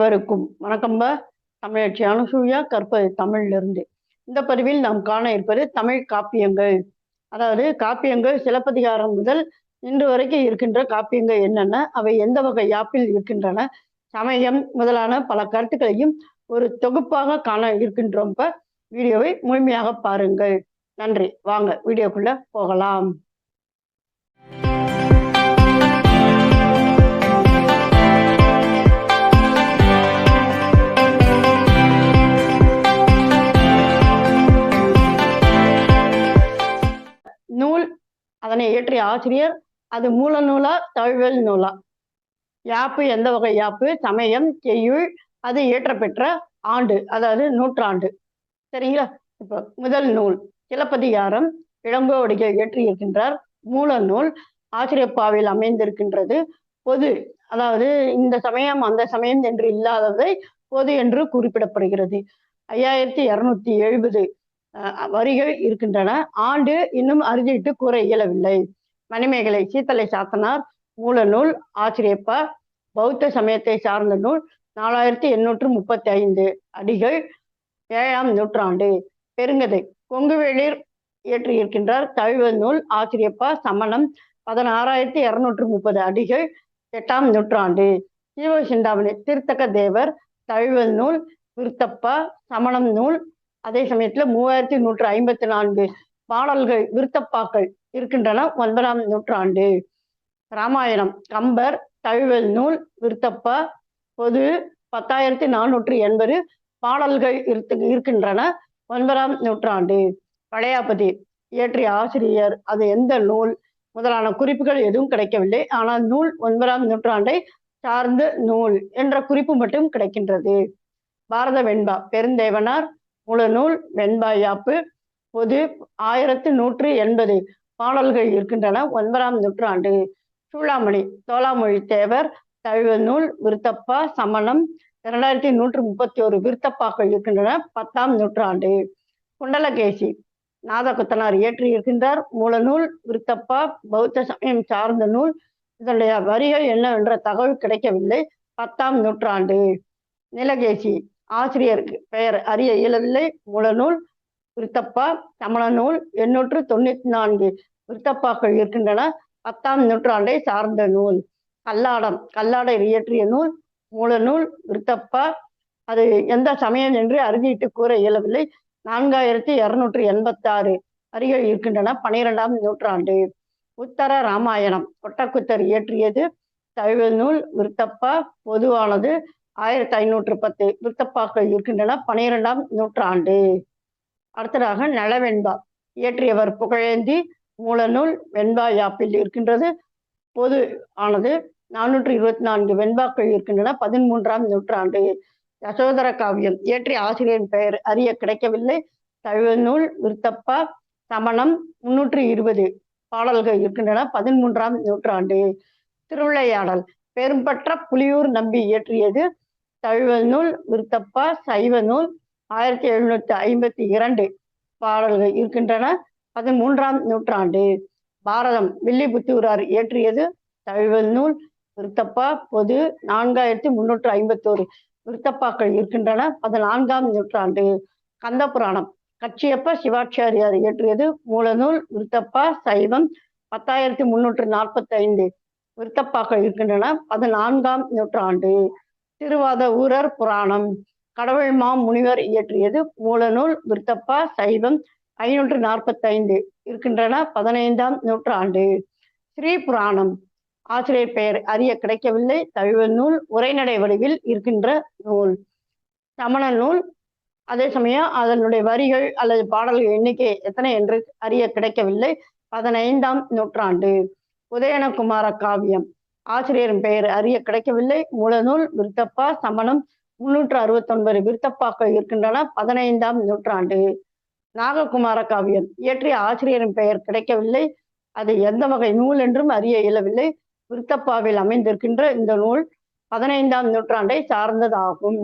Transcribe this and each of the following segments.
அனைவருக்கும் வணக்கம்ப தமிழச்சி அனுசூயா கற்பது தமிழிலிருந்து. இந்த பதிவில் நாம் காண இருப்பது தமிழ் காப்பியங்கள். அதாவது காப்பியங்கள் சிலப்பதிகாரம் முதல் இன்று வரைக்கும் இருக்கின்ற காப்பியங்கள் என்னென்ன அவை எந்த வகை யாப்பில் இருக்கின்றன சமயம் முதலான பல கருத்துக்களையும் ஒரு தொகுப்பாக காண இருக்கின்றோம் வீடியோவை முழுமையாக பாருங்கள். நன்றி. வாங்க வீடியோக்குள்ள போகலாம். நூல் அதனை இயற்றிய ஆசிரியர் அது மூல நூலா தழுவல் நூலா. யாப்பு எந்த வகை யாப்பு? சமயம் செய்யுள் அது இயற்றப்பெற்ற ஆண்டு அதாவது நூற்றாண்டு. சரிங்களா? இப்போ முதல் நூல் சிலப்பதிகாரம் இளங்கோவடிகள் இயற்றியிருக்கின்றார். மூல நூல் ஆசிரியப்பாவில் அமைந்திருக்கின்றது. பொது அதாவது இந்த சமயம் அந்த சமயம் என்று இல்லாததை பொது என்று குறிப்பிடப்படுகிறது. ஐயாயிரத்தி இருநூத்தி எழுபது வரிகள் இருக்கின்றன. ஆண்டு இன்னும் அறுதிட்டு கூற இயலவில்லை. மணிமேகலை சீத்தலை சாத்தனார் மூல நூல் ஆசிரியப்ப பௌத்த சமயத்தை சார்ந்த நூல் நாலாயிரத்தி எண்ணூற்று முப்பத்தி ஐந்து அடிகள் ஏழாம் நூற்றாண்டு. பெருங்கதை. கொங்குவேளிர் இயற்றியிருக்கின்றார். தழுவ நூல் ஆசிரியப்பா சமணம் பதினாறாயிரத்தி இருநூற்று முப்பது அடிகள் எட்டாம் நூற்றாண்டு. சீவ சிந்தாமணி திருத்தக்க தேவர் தழுவல் நூல் விருத்தப்பா சமணம் நூல் அதே சமயத்துல மூவாயிரத்தி நூற்று ஐம்பத்தி நான்கு பாடல்கள் விருத்தப்பாக்கள் இருக்கின்றன ஒன்பதாம் நூற்றாண்டு. ராமாயணம் கம்பர் தழுவல் நூல் விருத்தப்பா பொது பத்தாயிரத்தி நானூற்று எண்பது பாடல்கள் இருக்கின்றன ஒன்பதாம் நூற்றாண்டு. பழையாபதி இயற்றிய ஆசிரியர் அது எந்த நூல் முதலான குறிப்புகள் எதுவும் கிடைக்கவில்லை. ஆனால் நூல் ஒன்பதாம் நூற்றாண்டை சார்ந்த நூல் என்ற குறிப்பு மட்டும் கிடைக்கின்றது. பாரத வெண்பா பெருந்தேவனார் முழநூல் வெண்பாயாப்பு பொது ஆயிரத்தி நூற்று எண்பது பாடல்கள் இருக்கின்றன ஒன்பதாம் நூற்றாண்டு. சூளாமணி தோலாமொழி தேவர் தழுவ நூல் விருத்தப்பா சமணம் இரண்டாயிரத்தி நூற்று முப்பத்தி ஒரு விருத்தப்பாக்கள் இருக்கின்றன பத்தாம் நூற்றாண்டு. குண்டலகேசி நாதகுத்தனார் இயற்றி இருக்கின்றார். மூலநூல் விருத்தப்பா பௌத்த சமயம் சார்ந்த நூல். இதனுடைய வரிகள் என்னவென்ற தகவல் கிடைக்கவில்லை. பத்தாம் நூற்றாண்டு. நிலகேசி ஆசிரியருக்கு பெயர் அரிய இயலவில்லை. மூலநூல் விருத்தப்பா சமண நூல் எண்ணூற்று தொண்ணூத்தி நான்கு விருத்தப்பாக்கள் இருக்கின்றன. பத்தாம் நூற்றாண்டை சார்ந்த நூல். கல்லாடம் கல்லாடை இயற்றிய நூல். மூலநூல் விருத்தப்பா. அது எந்த சமயம் என்று அறிஞ்சிட்டு கூற இயலவில்லை. நான்காயிரத்தி இருநூற்றி எண்பத்தாறு வரிகள் இருக்கின்றன. பனிரெண்டாம் நூற்றாண்டு. உத்தர ராமாயணம். கொட்டக்குத்தர் இயற்றியது. தழுவல் நூல் விருத்தப்பா. பொதுவானது. ஆயிரத்தி ஐநூற்று பத்து விருத்தப்பாக்கள் இருக்கின்றன. பனிரெண்டாம் நூற்றாண்டு. அடுத்ததாக நலவெண்பா. இயற்றியவர் புகழேந்தி மூலநூல் வெண்பா யாப்பில் இருக்கின்றது. பொது ஆனது நானூற்றி இருபத்தி நான்கு வெண்பாக்கள் இருக்கின்றன. பதிமூன்றாம் நூற்றாண்டு. யசோதர காவியம். இயற்றிய ஆசிரியரின் பெயர் அறிய கிடைக்கவில்லை. தழுவல் விருத்தப்பா சமணம் முன்னூற்றி இருபது பாடல்கள் இருக்கின்றன. பதிமூன்றாம் நூற்றாண்டு. திருவிளையாடல். பெரும்பற்ற புலியூர் நம்பி இயற்றியது தழுவல் நூல் விருத்தப்பா சைவ நூல் ஆயிரத்தி எழுநூத்தி ஐம்பத்தி இரண்டு பாடல்கள் இருக்கின்றன. பதிமூன்றாம் நூற்றாண்டு பாரதம் வில்லிபுத்தூரார் இயற்றியது தழுவல் நூல் விருத்தப்பா பொது நான்காயிரத்தி முன்னூற்று ஐம்பத்தோரு விருத்தப்பாக்கள் இருக்கின்றன. பதினான்காம் நூற்றாண்டு கந்த புராணம் கச்சியப்ப சிவாச்சாரியார் இயற்றியது மூலநூல் விருத்தப்பா சைவம் பத்தாயிரத்தி முன்னூற்று நாற்பத்தி ஐந்து விருத்தப்பாக்கள் இருக்கின்றன. பதினான்காம் நூற்றாண்டு திருவாத ஊரர் புராணம். கடவுள் மா முனிவர் இயற்றியது மூலநூல் விருத்தப்பா சைவம் ஐநூற்று நாற்பத்தி ஐந்து இருக்கின்றன பதினைந்தாம் நூற்றாண்டு. ஸ்ரீ புராணம். ஆசிரியர் பெயர் அறிய கிடைக்கவில்லை. தழுவ நூல் உரைநடை வடிவில் இருக்கின்ற நூல். சமண நூல். அதே சமயம் அதனுடைய வரிகள் அல்லது பாடல்கள் எண்ணிக்கை எத்தனை என்று அறிய கிடைக்கவில்லை. பதினைந்தாம் நூற்றாண்டு. உதயனகுமார காவியம். ஆசிரியரின் பெயர் அறிய கிடைக்கவில்லை. மூலநூல் விருத்தப்பா சமணம் முன்னூற்று அறுபத்தி ஒன்பது விருத்தப்பாக்கள் இருக்கின்றன பதினைந்தாம் நூற்றாண்டு. நாககுமார காவியம். இயற்றிய ஆசிரியரின் பெயர் கிடைக்கவில்லை. அது எந்த வகை நூல் என்றும் அறிய இயலவில்லை. விருத்தப்பாவில் அமைந்திருக்கின்ற இந்த நூல் பதினைந்தாம் நூற்றாண்டை சார்ந்ததாகும்.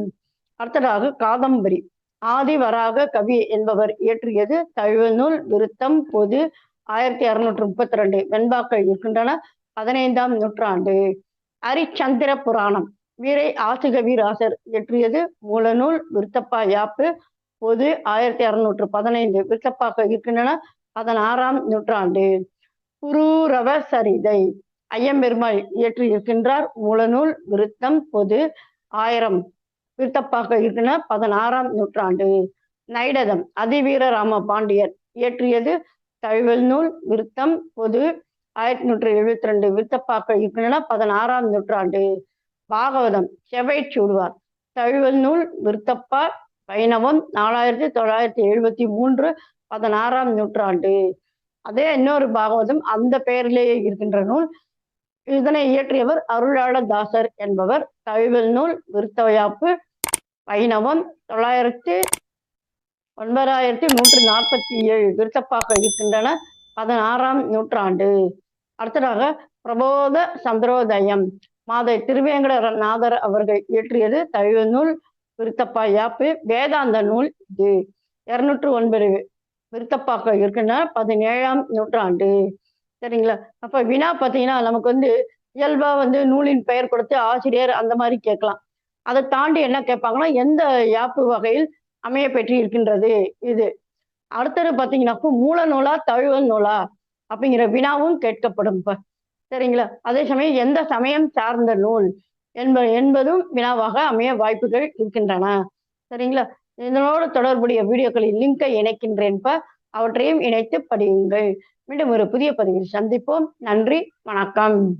அடுத்ததாக காதம்பரி. ஆதிவராக கவி என்பவர் இயற்றியது தழுவல் நூல் விருத்தம் பொது ஆயிரத்தி அறுநூற்று முப்பத்தி ரெண்டு வெண்பாக்கள் இருக்கின்றன. பதினைந்தாம் நூற்றாண்டு ஹரிச்சந்திர புராணம். வீரை ஆசிகவிராசர் இயற்றியது மூலநூல் விருத்தப்பா யாப்பு. பொது ஆயிரத்தி அறுநூற்று பதினைந்து விருத்தப்பாக இருக்கின்றன பதினாறாம் நூற்றாண்டு. குரூரவ சரிதை ஐயம்பெருமாள் இயற்றியிருக்கின்றார். மூலநூல் விருத்தம் பொது ஆயிரம் விருத்தப்பாக்க இருக்கின்றன பதினாறாம் நூற்றாண்டு. நைடதம் அதிவீர ராம பாண்டியர் இயற்றியது தழுவல் நூல் விருத்தம் பொது ஆயிரத்தி நூற்றி எழுபத்தி ரெண்டு விருத்தப்பாக்கள் இருக்கின்றன. பதினாறாம் நூற்றாண்டு பாகவதம் செவை சூடுவார். தழுவல் நூல் விருத்தப்பா வைணவம் நாலாயிரத்தி தொள்ளாயிரத்தி எழுபத்தி மூன்று பதினாறாம் நூற்றாண்டு. அதே இன்னொரு பாகவதம் அந்த பெயரிலேயே இருக்கின்ற நூல். இதனை இயற்றியவர் அருளாள தாசர் என்பவர். தழுவல் நூல் விருத்தவையாப்பு வைணவம் தொள்ளாயிரத்தி ஒன்பதாயிரத்தி நூற்றி நாற்பத்தி ஏழு விருத்தப்பாக்கள் இருக்கின்றன. பதினாறாம் நூற்றாண்டு. அடுத்ததாக பிரபோத சந்திரோதயம். மாதை திருவேங்கடநாதர் அவர்கள் இயற்றியது தழுவல் நூல் விருத்தப்பா யாப்பு வேதாந்த நூல் இது. இருநூற்று ஒன்பது விருத்தப்பாக்க இருக்குன்னா பதினேழாம் நூற்றாண்டு. சரிங்களா? அப்ப வினா பார்த்தீங்கன்னா நமக்கு வந்து இயல்பா வந்து நூலின் பெயர் கொடுத்து ஆசிரியர் அந்த மாதிரி கேட்கலாம். அதை தாண்டி என்ன கேட்பாங்கன்னா எந்த யாப்பு வகையில் அமைய பெற்று இருக்கின்றது இது. அடுத்தது பார்த்தீங்கன்னாக்கா மூல நூலா தழுவல் நூலா. அப்படிங்கிற வினாவும் கேட்கப்படும் இப்ப சரிங்களா? அதே சமயம் எந்த சமயம் சார்ந்த நூல் என்ப என்பதும் வினாவாக அமைய வாய்ப்புகள் இருக்கின்றன. சரிங்களா? இதனோடு தொடர்புடைய வீடியோக்களின் லிங்கை இணைக்கின்றேன்ப்பா அவற்றையும் இணைத்து படியுங்கள். மீண்டும் ஒரு புதிய பதிவில் சந்திப்போம். நன்றி. வணக்கம்.